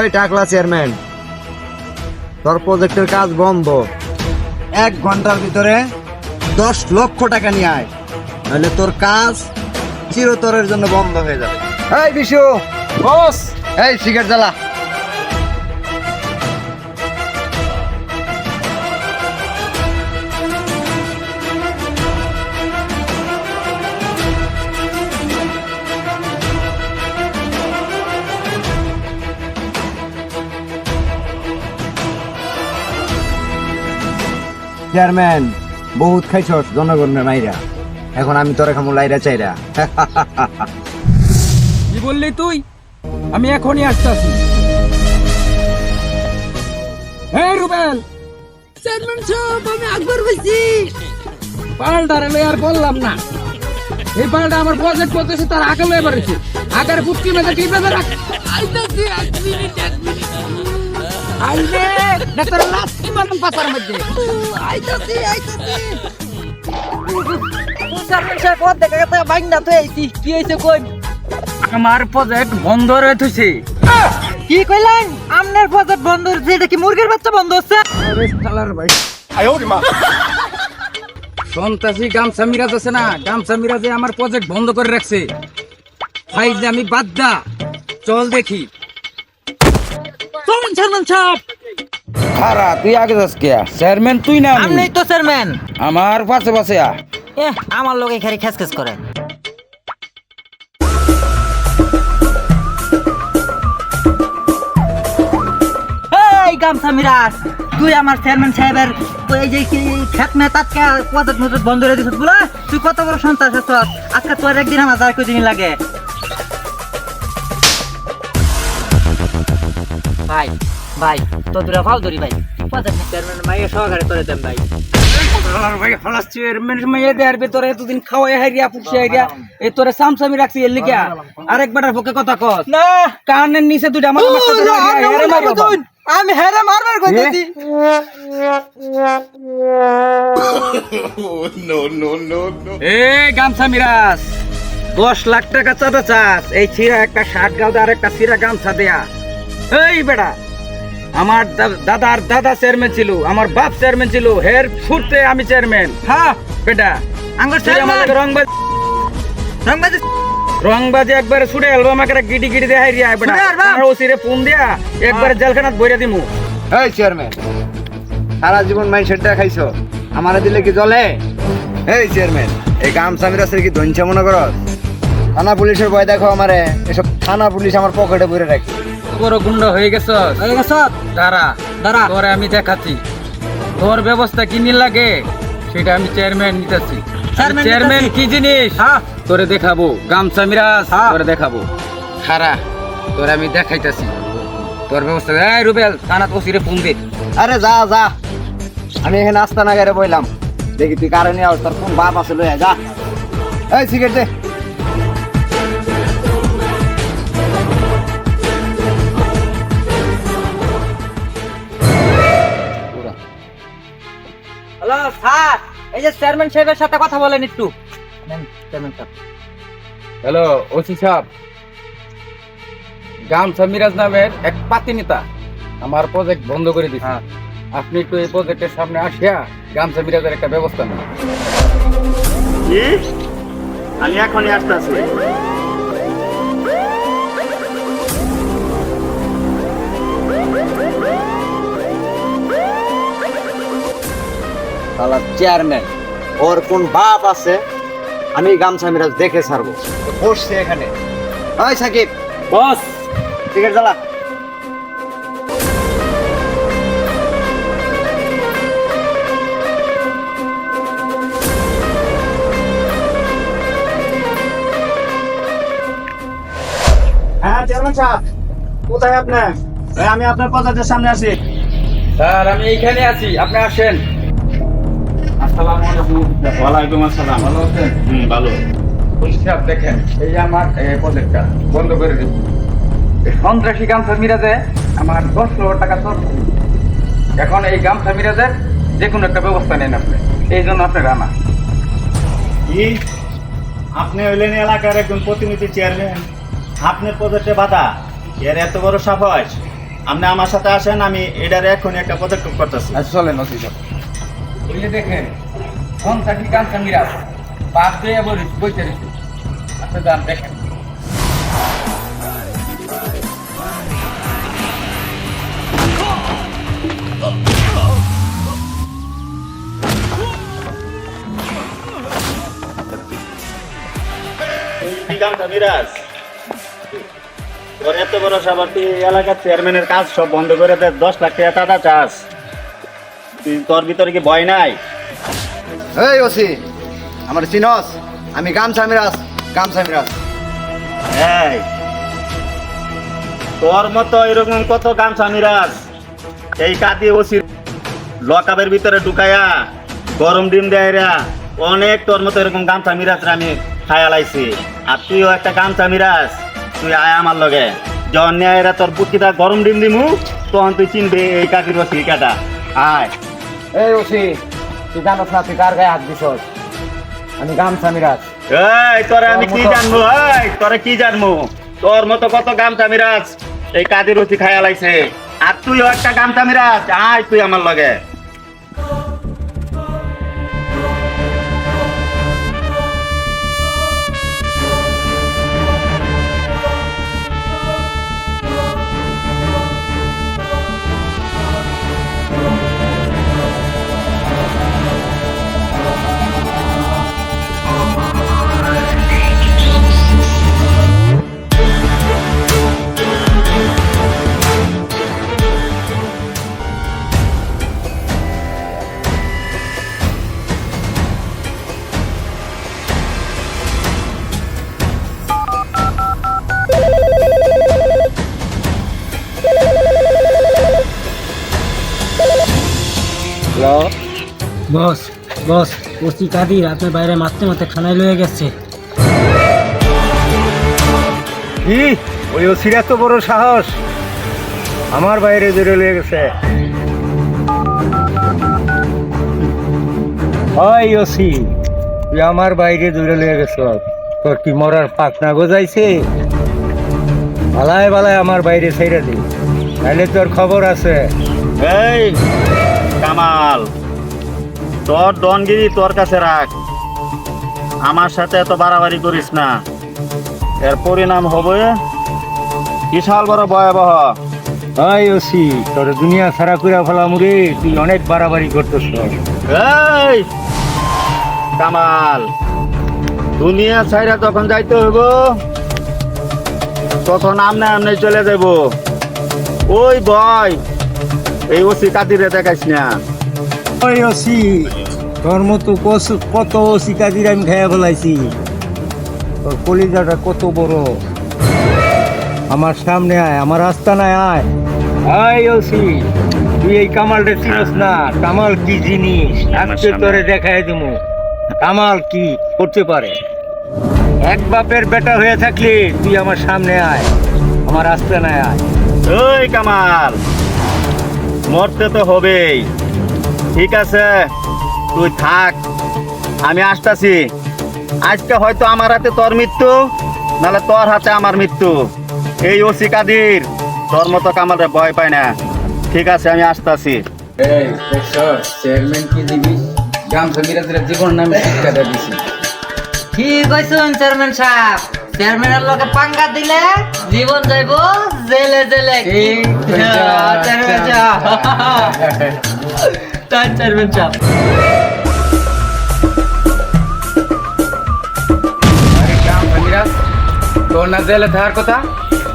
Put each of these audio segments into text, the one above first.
এই টাকলা চেয়ারম্যান তোর প্রজেক্টের কাজ বন্ধ। এক ঘণ্টার ভিতরে দশ লক্ষ টাকা নিয়ে আয় নাহলে তোর কাজ চিরতরের জন্য বন্ধ হয়ে যাবে। এই বিশু। বস। এই সিগারেট জ্বালা। চেয়ারম্যান বহুত খাইছস জনগণের মাইরা। এখন আমি তোরে খামু লাইরা চাইরা। কি বললি তুই? আমি এখনই আসতেছি। হে রুবেল! চেয়ারম্যান সাহেব আমি আকবর বলছি পাল্টারে লই আর বললাম না। এই পাল্টা আমার প্রজেক্ট করতেছে তার আগে লয়ে বেড়েছে আগের ফুটকি মেঝে টিপে রাখ আইতাছি এক মিনিট এক মিনিট। আইলে না তোর পাতার মধ্যে। আইতাছি আইতাছি। কত দেখা গেছে বাইক না তো কি হয়েছে কই? আমার প্রজেক্ট বন্ধ রয়ে থুছে কি কইলেন? আমনের প্রজেক্ট বন্ধ হচ্ছে এটা কি মুরগির বাচ্চা বন্ধ হচ্ছে? আরে শালার ভাই। সন্ত্রাসী গামছা মিরাজ আছে না গামছা মিরাজে আমার প্রজেক্ট বন্ধ করে রাখছে। ভাই যে আমি বাদ দা। চল দেখি। চেয়ারম্যান সাহেব খারা তুই আগে যাস কে চেয়ারম্যান তুই না আমি। তো চেয়ারম্যান আমার পাশে পাশে আ। এ আমার লোক এখানে খেস খেস করে। এই গামছা মিরাজ তুই আমার চেয়ারম্যান সাহেবের এই যে কি খেত মে তাতকা পদত মদত বন্ধ করে দিছিস বলে? তুই কত বড় সন্তান আছিস? আজকে তোর একদিন আমার যার কদিন লাগে? ভাই ভাই তো দূরে ফাল ধরি ভাই। পদত চেয়ারম্যান মাইয়ে সহকারে তোরে দেন ভাই। ভাই হলাস চেয়ারম্যান মেয়ে দেয়ার ভিতরে এতদিন খাওয়াই হারিয়া পুষে হারিয়া এই তোরে সামসামি রাখছি এর লিগা। আরেকবার পক্ষে কথা কর না। কানের নিচে দুইটা আমার হেরে এ? গামছা মিরাজ। দশ লাখ টাকা চাঁদা চাস। এই ছিঁড়া একটা শার্ট গালদা আর একটা ছিঁড়া গামছা দেয়া। এই বেটা। আমার দাদার দাদা চেয়ারম্যান ছিল আমার বাপ চেয়ারম্যান ছিল হের ফুটতে আমি চেয়ারম্যান হ্যাঁ। বেটা আঙ্গুর আমাদের রংবাজ রংবাজি রংবাজি একবারে ছুটে অ্যালবাম একটা গিটি গিটি দেখাই রিয়া বেটা? আর ওসিরে ফোন দিয়া একবারে জেলখানাত বইরা দিমু। এই চেয়ারম্যান সারা জীবন মাই সেটা খাইছো আমারে দিলে কি জলে এই চেয়ারম্যান এই গামছা মিরাসের কি ধনছে মনে করো থানা পুলিশের ভয় দেখো আমারে এসব থানা পুলিশ আমার পকেটে ভরে রাখি। বড় গুন্ড হয়ে গেছ? হয়ে গেছ? দাঁড়া দাঁড়া। তোরে আমি দেখাচ্ছি। তোর ব্যবস্থা কি নি লাগে? সেটা আমি চেয়ারম্যান নিতেছি। চেয়ারম্যান কি জিনিস? হ্যাঁ। তোরে দেখাবো। গামছা মিরাজ হ্যাঁ। তোরে দেখাবো। খারা তোরে আমি দেখাইতাছি। তোর ব্যবস্থা এই রুবেল থানাত ওসিরে ফোন দে। আরে যা যা। আমি এখানে আস্তা নাগারে বইলাম। দেখি তুই কারে নিয়ে আস তোর কোন বাপ আছে লইয়া যা। এই সিগারেট দে। যে চেয়ারম্যান সাহেবের সাথে কথা বলেন একটু। চেয়ারম্যান সাহেব। হ্যালো ওসি সাহেব। গামছা মিরাজ নামের এক পাতি নেতা আমার প্রজেক্ট বন্ধ করে দিছে। হ্যাঁ। আপনি একটু এই প্রজেক্টের সামনে আসিয়া গামছা মিরাজের একটা ব্যবস্থা নেন। আমি এখনই আসতেছি। শালা চেয়ারম্যান ওর কোন বাপ আছে আমি গামছা মিরাজ দেখে ছাড়বো। বসছে এখানে। ওই সাকিব বস। সিগারেট জ্বালা। হ্যাঁ চেয়ারম্যান সাহেব কোথায় আপনি? আমি আপনার পদার্থের সামনে আছি। স্যার আমি এইখানে আছি। আপনি আসেন। আসসালামু আলাইকুম ওয়ালাইকুম আসসালাম ভালো আছেন? হুম ভালো। দেখেন এই আমার প্রজেক্টটা বন্ধ করে দিন। সন্ত্রাসী গামছা মিরাজে আমার দশ লক্ষ টাকা চল এখন এই গামছা মিরাজের যে কোনো একটা ব্যবস্থা নেন আপনি। এই জন্য আপনার আনা। কি? আপনি হইলেন এলাকার একজন প্রতিনিধি চেয়ারম্যান আপনার পদে বাধা। এর এত বড় সাহস। আপনি আমার সাথে আসেন আমি এটার এখন একটা পদক্ষেপ করতেছি। আচ্ছা চলেন ওই দেখেন চাকরি গামছা মিরাজ বাদ দিয়ে বলিস বইতে দিছি আপনি যান দেখেন। এত বড় তুই এলাকার চেয়ারম্যানের কাজ সব বন্ধ করে দে, দশ লাখ টাকা চাস। তুই তোর ভিতরে কি ভয় নাই? এই ওসি আমার চিনস আমি গামছা মিরাজ গামছা মিরাজ। এই তোর মতো এরকম কত গামছা মিরাজ? এই কাতি ওসি লকাবের ভিতরে ঢুকায়া গরম ডিম দেয়রা অনেক তোর মতো এরকম গামছা মিরাজ আমি খায়ালাইছি আর তুইও একটা গামছা মিরাজ তুই আয় আমার লগে। যখন নেয়রা তোর বুকিটা গরম ডিম দিমু তখন তুই চিনবি এই কাকির ওসি কাটা। আয়। এই ওসি তুই জানোস না তুই কার গায়ে হাত দিস আমি গামছা মিরাজ। এই তোরে আমি কি জানব? এই তোরে কি জানব? তোর মতো কত গামছা মিরাজ? এই কাদের রুচি খায়া লাগছে আর তুইও একটা গামছা মিরাজ। আয় তুই আমার লগে। বস বস ওসি কাদির আপনার বাইরে মারতে মারতে খানায় লয়ে গেছে। কি? ওই ওসির এত বড় সাহস? আমার বাইরে জড়ে লেগে গেছে। ওই ওসি তুই আমার বাইরে জড়ে লেগে গেছ। তোর কি মরার পাক না গজাইছে? বালায় বালায় আমার বাইরে ছেড়ে দি। তাহলে তোর খবর আছে। এই কামাল। তোর ডনগিরি তোর কাছে রাখ। আমার সাথে এত বাড়াবাড়ি করিস না। এর পরিণাম হবে বিশাল বড় ভয়াবহ। ওই ওসি তোর দুনিয়া সারা করে ফেলাম রে তুই অনেক বাড়াবাড়ি করতেছ। এই কামাল দুনিয়া ছাইরা তখন যাইতে হইব তখন আমনে আমনে চলে যাব ওই বয় এই ওসি কাতিরে দেখাইস না। ওই ওসি তোর মতো কস- কত ওসি কাজির আমি খেয়ে ফেলাইছি। তোর কলিজাটা কত বড়। আমার সামনে আয় আমার আস্তানায় আয়। আয় ওসি তুই এই কামালটা চিনস না। কামাল কি জিনিস? আজকে তোরে দেখাই দেবো কামাল কি করতে পারে? এক বাপের বেটা হয়ে থাকলে তুই আমার সামনে আয় আমার আস্তানায় আয়। ওই কামাল মরতে তো হবেই। ঠিক আছে তুই থাক। আমি আসতাছি। আজকে হয়তো আমার হাতে তোর মৃত্যু নাহলে তোর হাতে আমার মৃত্যু। এই ওসি কাদির তোর মতো কামালে ভয় পায় না। ঠিক আছে আমি আসতাছি। এই চেয়ারম্যান কি দিবি? গামছা মিরাজের জীবন নামে শিক্ষাটা দিছি। ঠিক হয়েছেন চেয়ারম্যান সাহেব? চেয়ারম্যানের লগে পাঙ্গা দিলে জীবন যাইব জেলে জেলে। ঠিক কইছা, চেয়ারম্যান তাই চেয়ারম্যান সাহেব আরে গামছা মিরাজ তোর না জেলে থাকার কথা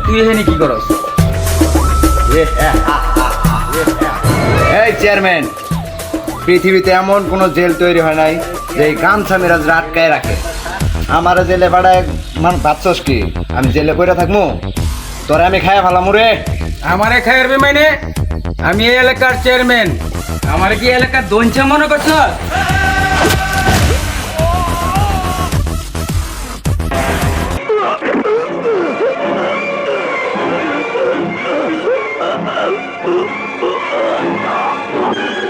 তুই এখানে কি করস? এই চেয়ারম্যান পৃথিবীতে এমন কোনো জেল তৈরি হয় নাই যে গামছা মিরাজ আটকায় রাখে। আমার জেলে বাড়ায় মানে ভাবছস কি? আমি জেলে কইরা থাকব তোরে আমি খাইয়া ফেলাম রে। আমারে খায়ের বেমাইনে আমি এই এলাকার চেয়ারম্যান। আমার কি এলাকার দঞ্চা মনে করছ?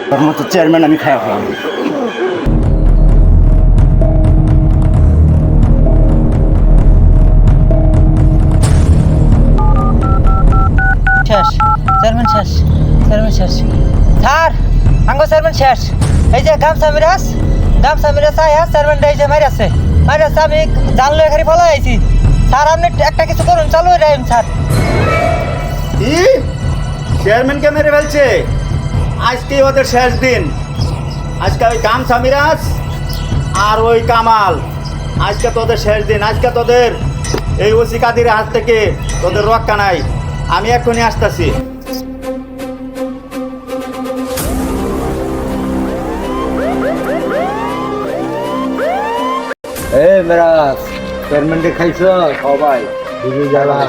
তোর মতো চেয়ারম্যান আমি খাইয়া ফেলাম শেষ চেয়ারম্যান শেষ। স্যার আঙ্গ চেয়ারম্যান শেষ। এই যে গামছা মিরাজ গামছা মিরাজ আয়া চেয়ারম্যান এই যে মারিয়াছে মারিয়াছে আমি জানলো এখানে ফলো আইছি। স্যার, আপনি একটা কিছু করুন, চালু রাখুন স্যার। কি চেয়ারম্যানকে মেরে ফেলছে? আজকে ওদের শেষ দিন। আজকে ওই গামছা মিরাজ আর ওই কামাল। আজকে তোদের শেষ দিন, আজকে তোদের এই ওসি কাদির হাত থেকে তোদের রক্ষা নাই। আমি এক্ষুনি আসতেছি। এ মেরাজ চেয়ারম্যানকে খাইছ? সবাই। বুঝে যাবা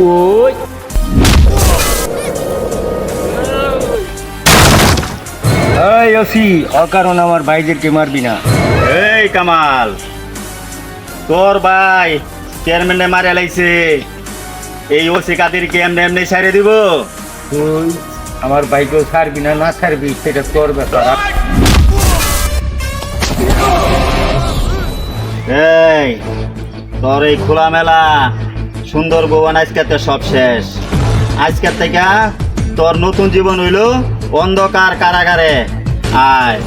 ওই এই ওসি অকারণ আমার ভাইদেরকে মারবি না। এই কামাল। তোর ভাই চেয়ারম্যানে মারে লাইছে। এই ওসি কাদিরকে এমনি এমনি সারিয়ে দিব। তুই আমার ভাইকেও ছাড়বি না না ছাড়বি সেটা তোর ব্যাপার। এই তোর এই খোলামেলা সুন্দর ভবন আজকে তো সব শেষ। আজকের থেকে তোর নতুন জীবন হইল অন্ধকার কারাগারে। আয়।